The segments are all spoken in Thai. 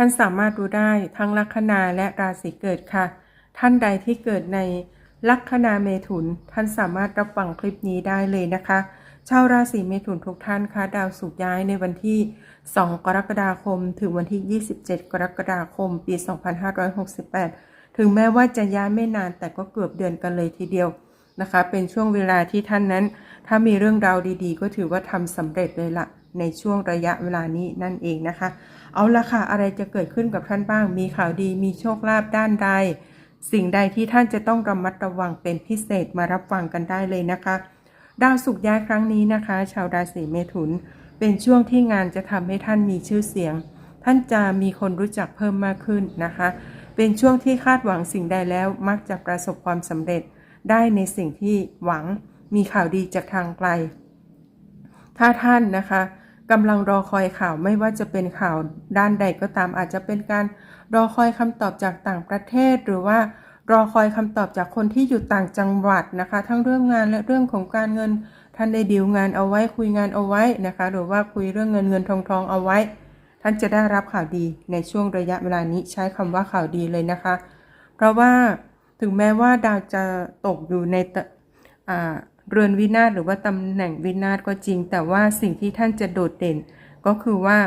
ท่านสามารถดูได้ทั้งลัคนาและราศีเกิดค่ะ ท่านใดที่เกิดในลัคนาเมถุน ท่านสามารถรับฟังคลิปนี้ได้เลยนะคะ ชาวราศีเมถุนทุกท่านคะดาวสุกย้ายในวันที่ 2 กรกฎาคม ถึงวันที่ 27 กรกฎาคม ปี 2568 ถึงแม้ว่าจะย้ายไม่นานแต่ก็เกือบเดือนกันเลยทีเดียวนะคะ เป็นช่วงเวลาที่ท่านนั้น ถ้ามีเรื่องราวดีๆ ก็ถือว่าทำสำเร็จเลยละ ในช่วงระยะเวลานี้นั่นเองนะคะ เอาละค่ะ อะไรจะเกิดขึ้นกับท่านบ้าง มีข่าวดีมีโชคลาภด้านใด สิ่งใดที่ท่านจะต้องระมัดระวังเป็นพิเศษมารับฟังกันได้เลยนะคะ ดาวสุกย้ายครั้งนี้นะคะ ชาวราศีเมถุน เป็นช่วงที่งานจะทำให้ท่านมีชื่อเสียง ท่านจะมีคนรู้จักเพิ่มมากขึ้นนะคะ เป็นช่วงที่คาดหวังสิ่งใดแล้วมักจะประสบความสำเร็จได้ในสิ่งที่หวังมีข่าวดีจากทางไกล ถ้าท่านนะคะกำลังรอคอยข่าวไม่ว่าจะเป็นข่าวด้านใดก็ตามอาจจะเป็นการรอคอยคำตอบจากต่างประเทศ หรือว่ารอคอยคำตอบจากคนที่อยู่ต่างจังหวัดนะคะ ทั้งเรื่องงานและเรื่องของการเงินท่านได้ดีลงานเอาไว้คุยงานเอาไว้นะคะ หรือว่าคุยเรื่องเงินเงินทองทองเอาไว้ ท่านจะได้รับข่าวดีในช่วงระยะเวลานี้ใช้คำว่าข่าวดีเลยนะคะ เพราะว่าถึงแม้ว่าดาวจะตกอยู่ในตอ่า เรือนวินาศหรือว่าตำแหน่งวินาศก็จริง แต่ว่าสิ่งที่ท่านจะโดดเด่น ก็คือว่า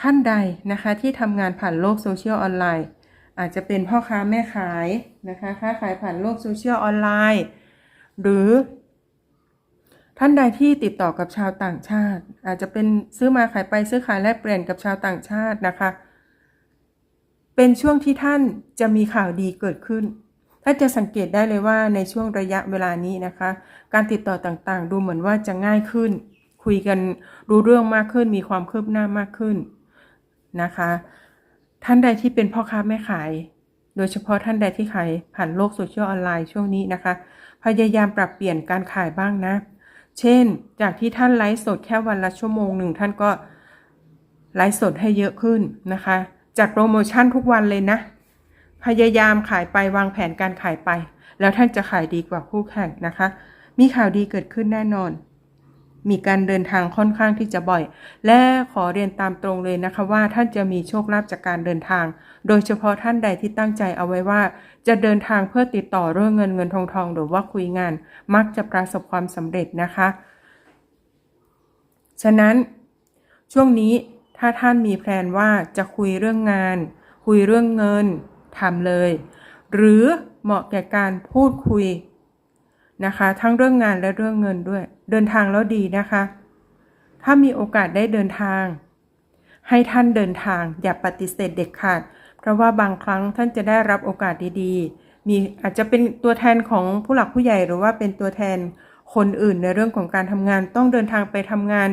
ท่านใดนะคะที่ทำงานผ่านโลกโซเชียลออนไลน์ อาจจะเป็นพ่อค้าแม่ขายนะคะค้าขายผ่านโลกโซเชียลออนไลน์ หรือ ท่านใดที่ติดต่อกับชาวต่างชาติ อาจจะเป็นซื้อมาขายไปซื้อขายแลกเปลี่ยนกับชาวต่างชาตินะคะ เป็นช่วงที่ท่านจะมีข่าวดีเกิดขึ้น ท่านจะสังเกตได้เลยว่าในช่วงระยะเวลานี้นะคะ การติดต่อต่างๆ ดูเหมือนว่าจะง่ายขึ้น คุยกันรู้เรื่องมากขึ้น มีความคืบหน้ามากขึ้นนะคะ ท่านใดที่เป็นพ่อค้าแม่ขาย โดยเฉพาะท่านใดที่ขายผ่านโลกโซเชียลออนไลน์ช่วงนี้นะคะ พยายามปรับเปลี่ยนการขายบ้างนะ เช่น จากที่ท่านไลฟ์สดแค่วันละชั่วโมงหนึ่งท่านก็ไลฟ์สดให้เยอะขึ้นนะคะจัดโปรโมชั่นทุกวันเลยนะ พยายามขายไปวางแผนการขายไป แล้วท่านจะขายดีกว่าคู่แข่งนะคะ มีข่าวดีเกิดขึ้นแน่นอน มีการเดินทางค่อนข้างที่จะบ่อย และขอเรียนตามตรงเลยนะคะว่าท่านจะมีโชคลาภจากการเดินทาง โดยเฉพาะท่านใดที่ตั้งใจเอาไว้ว่า จะเดินทางเพื่อติดต่อเรื่องเงินเงินทองทองหรือว่าคุยงาน มักจะประสบความสำเร็จนะคะ ฉะนั้นช่วงนี้ถ้าท่านมีแพลนว่าจะคุยเรื่องงาน คุยเรื่องเงิน ทำเลย หรือเหมาะแก่การพูดคุยนะคะ ทั้งเรื่องงานและเรื่องเงินด้วย เดินทางแล้วดีนะคะ ถ้ามีโอกาสได้เดินทาง ให้ท่านเดินทาง อย่าปฏิเสธเด็ดขาด เพราะว่าบางครั้งท่านจะได้รับโอกาสดีๆ มีอาจจะเป็นตัวแทนของผู้หลักผู้ใหญ่หรือว่าเป็นตัวแทนคนอื่นในเรื่องของการทำงานต้องเดินทางไปทำงาน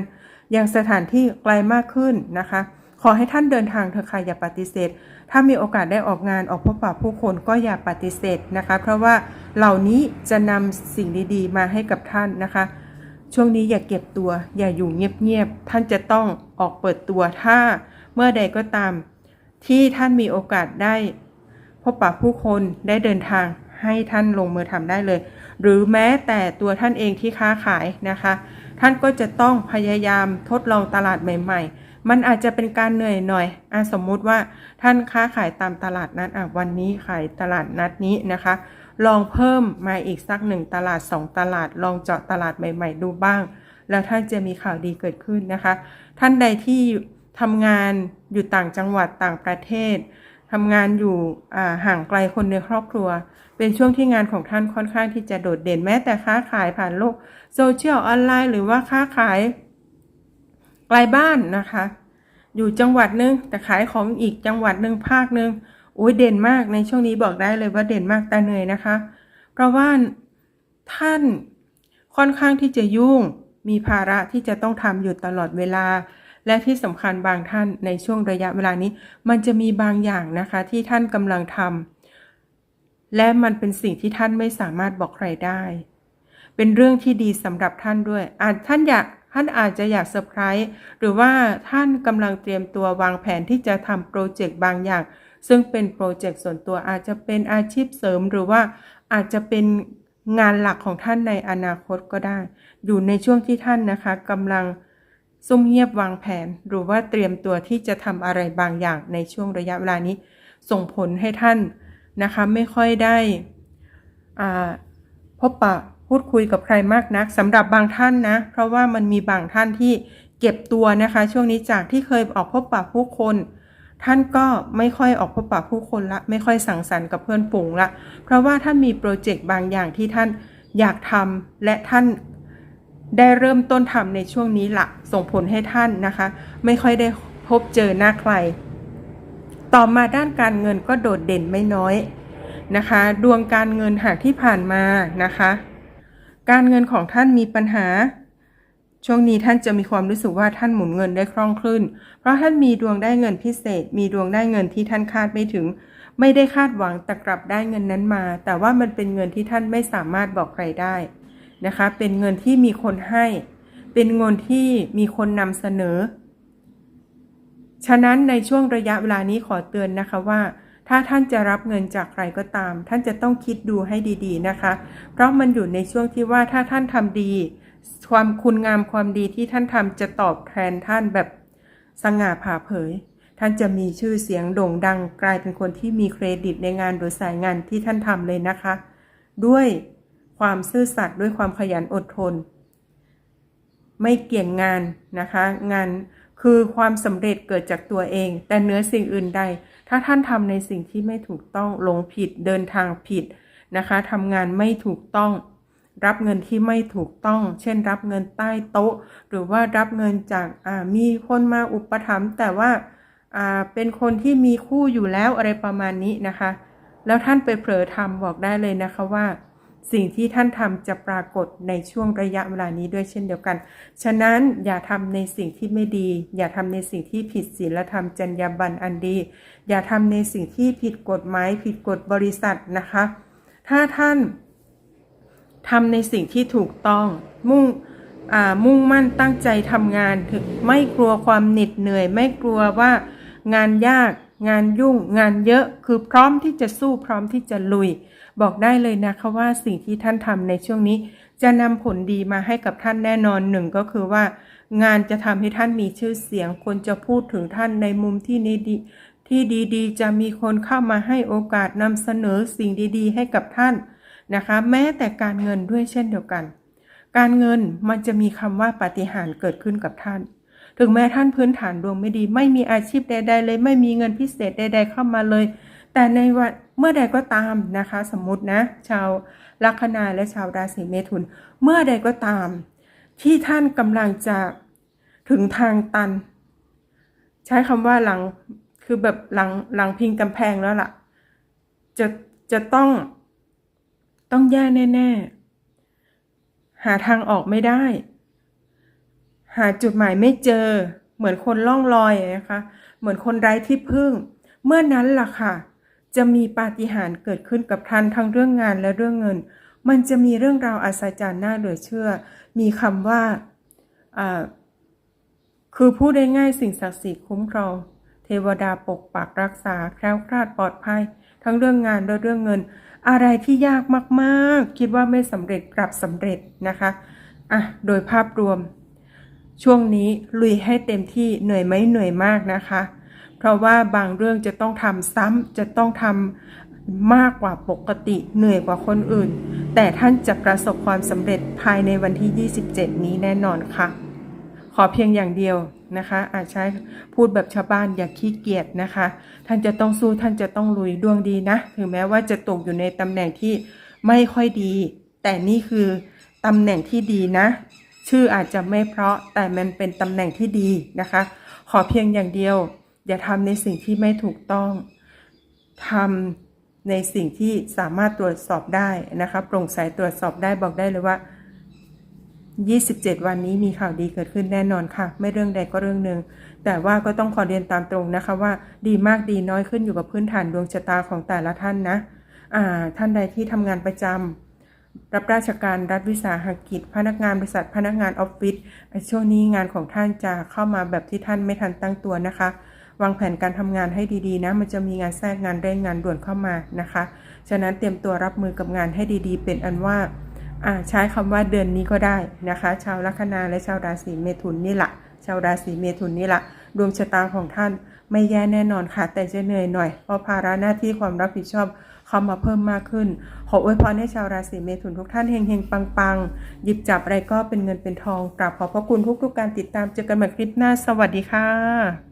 ยังสถานที่ไกลมากขึ้นนะคะ ขอให้ท่านเดินทางเถอะค่ะอย่าปฏิเสธ ถ้ามีโอกาสได้ออกงานออกพบปะผู้คนก็อย่าปฏิเสธนะคะ เพราะว่าเหล่านี้จะนำสิ่งดีๆ มาให้กับท่านนะคะ ช่วงนี้อย่าเก็บตัว อย่าอยู่เงียบๆท่านจะต้องออกเปิดตัวถ้า เมื่อใดก็ตาม ที่ท่านมีโอกาสได้ พบปะผู้คนได้เดินทางให้ท่านลงมือทำได้เลย หรือแม้แต่ตัวท่านเองที่ค้าขายนะคะ ท่านก็จะต้องพยายามทดลองตลาดใหม่ ๆ มันอาจจะเป็นการเหนื่อยหน่อยอสมมุติว่าท่านค้าขายตามตลาดนัดวันนี้ขายตลาดนัดนี้นะคะ ลองเพิ่มมาอีกสักหนึ่งตลาดสองตลาด ลองเจาะตลาดใหม่ ๆ ดูบ้าง แล้วท่านจะมีข่าวดีเกิดขึ้นนะคะ ท่านใดที่ทำงานอยู่ต่างจังหวัดต่างประเทศทำงานอยู่ห่างไกลคนในครอบครัว เป็นช่วงที่งานของท่านค่อนข้างที่จะโดดเด่นแม้แต่ค้าขายผ่านโลกโซเชียลออนไลน์หรือว่าค้าขาย ไกลบ้านนะคะ อยู่จังหวัดนึงแต่ขายของอีกจังหวัดหนึ่งภาคหนึ่งโอ้ยเด่นมากในช่วงนี้บอกได้เลยว่าเด่นมากแต่เหนื่อยนะคะ เพราะว่าท่านค่อนข้างที่จะยุ่งมีภาระที่จะต้องทำอยู่ตลอดเวลา และที่สำคัญบางท่านในช่วงระยะเวลานี้ มันจะมีบางอย่างนะคะที่ท่านกำลังทำและมันเป็นสิ่งที่ท่านไม่สามารถบอกใครได้ เป็นเรื่องที่ดีสำหรับท่านด้วยอาจท่านอยาก ท่านอาจจะอยากเซอร์ไพรส์หรือว่าท่านกำลังเตรียมตัววางแผนที่จะทำโปรเจกต์บางอย่าง ซึ่งเป็นโปรเจกต์ส่วนตัวอาจจะเป็นอาชีพเสริม หรือว่าอาจจะเป็นงานหลักของท่านในอนาคตก็ได้ อยู่ในช่วงที่ท่านนะคะกำลังซุ่มเงียบวางแผน หรือว่าเตรียมตัวที่จะทำอะไรบางอย่างในช่วงระยะเวลานี้ ส่งผลให้ท่านนะคะไม่ค่อยได้พบปะ พูดคุยกับใครมากนักสำหรับบางท่านนะ เพราะว่ามันมีบางท่านที่เก็บตัวนะคะ ช่วงนี้จากที่เคยออกพบปะผู้คน ท่านก็ไม่ค่อยออกพบปะผู้คนละ ไม่ค่อยสังสรรค์กับเพื่อนฝูงละ เพราะว่าท่านมีโปรเจกต์บางอย่างที่ท่านอยากทำและท่านได้เริ่มต้นทำในช่วงนี้ละส่งผลให้ท่านนะคะ ไม่ค่อยได้พบเจอหน้าใคร ต่อมาด้านการเงินก็โดดเด่นไม่น้อยนะคะ ดวงการเงินหากที่ผ่านมานะคะ การเงินของท่านมีปัญหา ช่วงนี้ท่านจะมีความรู้สึกว่าท่านหมุนเงินได้คล่องขึ้น เพราะท่านมีดวงได้เงินพิเศษ มีดวงได้เงินที่ท่านคาดไม่ถึง ไม่ได้คาดหวังแต่กลับได้เงินนั้นมา แต่ว่ามันเป็นเงินที่ท่านไม่สามารถบอกใครได้นะคะ เป็นเงินที่มีคนให้ เป็นเงินที่มีคนนำเสนอ ฉะนั้นในช่วงระยะเวลานี้ขอเตือนนะคะว่า ถ้าท่านจะรับเงินจากใครก็ตาม ท่านจะต้องคิดดูให้ดีๆนะคะ เพราะมันอยู่ในช่วงที่ว่าถ้าท่านทำดี ความคุณงามความดีที่ท่านทำจะตอบแทนท่านแบบสง่าผ่าเผย ท่านจะมีชื่อเสียงโด่งดัง กลายเป็นคนที่มีเครดิตในงานหรือสายงานที่ท่านทำเลยนะคะ ด้วยความซื่อสัตย์ด้วยความขยันอดทน ไม่เกี่ยงงานนะคะ งานคือความสำเร็จเกิดจากตัวเอง แต่เนื้อสิ่งอื่นใด ถ้าท่านทำในสิ่งที่ไม่ถูกต้องหลงผิดเดินทางผิดนะคะทำงานไม่ถูกต้อง รับเงินที่ไม่ถูกต้อง เช่น รับเงินใต้โต๊ะ หรือว่ารับเงินจากมีคนมาอุปถัมภ์แต่ว่าเป็นคนที่มีคู่อยู่แล้วอะไรประมาณนี้นะคะ แล้วท่านไปเผลอทำบอกได้เลยนะคะว่า สิ่งที่ท่านทำจะปรากฏในช่วงระยะเวลานี้ด้วยเช่นเดียวกัน ฉะนั้นอย่าทำในสิ่งที่ไม่ดี อย่าทำในสิ่งที่ผิดศีลธรรมจรรยาบรรณอันดี อย่าทำในสิ่งที่ผิดกฎหมาย ผิดกฎบริษัทนะคะ ถ้าท่านทำในสิ่งที่ถูกต้องมุ่งมุ่งมั่นตั้งใจทำงานถึงไม่กลัวความเหน็ดเหนื่อย ไม่กลัวว่างานยาก งานยุ่งงานเยอะคือพร้อมที่จะสู้พร้อมที่จะลุย บอกได้เลยนะคะว่าสิ่งที่ท่านทำในช่วงนี้ จะนำผลดีมาให้กับท่านแน่นอนหนึ่งก็คือว่า งานจะทำให้ท่านมีชื่อเสียง คนจะพูดถึงท่านในมุมที่นี้ดีที่ดีๆ จะมีคนเข้ามาให้โอกาสนำเสนอสิ่งดีๆ ให้กับท่านนะคะ แม้แต่การเงินด้วยเช่นเดียวกัน การเงินมันจะมีคำว่าปาฏิหาริย์เกิดขึ้นกับท่าน ถึงแม้ท่านพื้นฐานดวงไม่ดี ไม่มีอาชีพใด ๆ เลย ไม่มีเงินพิเศษใด ๆ เข้ามาเลย แต่ในวันเมื่อใดก็ตามนะคะ สมมตินะ ชาวลัคนาและชาวราศีเมถุน เมื่อใดก็ตาม ที่ท่านกำลังจะถึงทางตัน ใช้คำว่าหลังคือแบบหลังหลังพิงกำแพงแล้วล่ะ จะจะต้องต้องแย่แน่ ๆ หาทางออกไม่ได้ หาจุดหมายไม่เจอ เหมือนคนล่องลอยนะคะ เหมือนคนไร้ที่พึ่ง เมื่อนั้นล่ะค่ะ จะมีปาฏิหาริย์เกิดขึ้นกับท่านทั้งเรื่องงานและเรื่องเงิน มันจะมีเรื่องราวอัศจรรย์น่าเหลือเชื่อ มีคำว่าคือพูดได้ง่ายสิ่งศักดิ์สิทธิ์คุ้มครอง เทวดาปกปักรักษาแคล้วคลาดปลอดภัย ทั้งเรื่องงานและเรื่องเงิน อะไรที่ยากมากๆ คิดว่าไม่สำเร็จกลับสำเร็จนะคะอะโดยภาพรวม ช่วงนี้ลุยให้เต็มที่เหนื่อยไหมเหนื่อยมากนะคะ เพราะว่าบางเรื่องจะต้องทำซ้ำจะต้องทำมากกว่าปกติเหนื่อยกว่าคนอื่น แต่ท่านจะประสบความสำเร็จภายในวันที่ 27 นี้แน่นอนค่ะ ขอเพียงอย่างเดียวนะคะ อาจใช้พูดแบบชาวบ้านอย่าขี้เกียจนะคะ ท่านจะต้องสู้ท่านจะต้องลุยดวงดีนะ ถึงแม้ว่าจะตกอยู่ในตำแหน่งที่ไม่ค่อยดี แต่นี่คือตำแหน่งที่ดีนะ ชื่ออาจจะไม่เพราะแต่มันเป็นตำแหน่งที่ดีนะคะ ขอเพียงอย่างเดียว อย่าทำในสิ่งที่ไม่ถูกต้องทำในสิ่งที่สามารถตรวจสอบได้นะคะโปร่งใสตรวจสอบได้บอกได้เลยว่า 27 วันนี้มีข่าวดีเกิดขึ้นแน่นอนค่ะ ไม่เรื่องใดก็เรื่องหนึ่งแต่ว่าก็ต้องขอเรียนตามตรงนะคะว่าดีมากดีน้อยขึ้นอยู่กับพื้นฐานดวงชะตาของแต่ละท่านนะอ่าท่านใดที่ทำงานประจำ รับราชการรัฐวิสาหกิจ พนักงานบริษัทพนักงานออฟฟิศช่วงนี้งานของท่านจะเข้ามาแบบที่ท่านไม่ทันตั้งตัวนะคะ วางแผนการทำงานให้ดีๆนะ มันจะมีงานแทรกงานเร่งงานด่วนเข้ามานะคะ ฉะนั้นเตรียมตัวรับมือกับงานให้ดีๆ เป็นอันว่าใช้คำว่าเดือนนี้ก็ได้นะคะ ชาวลัคนาและชาวราศีเมถุนนี่แหละชาวราศีเมถุนนี่แหละดวงชะตาของท่านไม่แย่แน่นอนค่ะ แต่จะเหนื่อยหน่อย เพราะภาระหน้าที่ความรับผิดชอบ เข้ามาเพิ่มมากขึ้น ขออวยพรให้ชาวราศีเมถุนทุกท่านเฮงๆ ปังๆ หยิบจับอะไรก็เป็นเงินเป็นทองกราบขอบพระคุณทุกๆการติดตามเจอกันใหม่คลิปหน้าสวัสดีค่ะ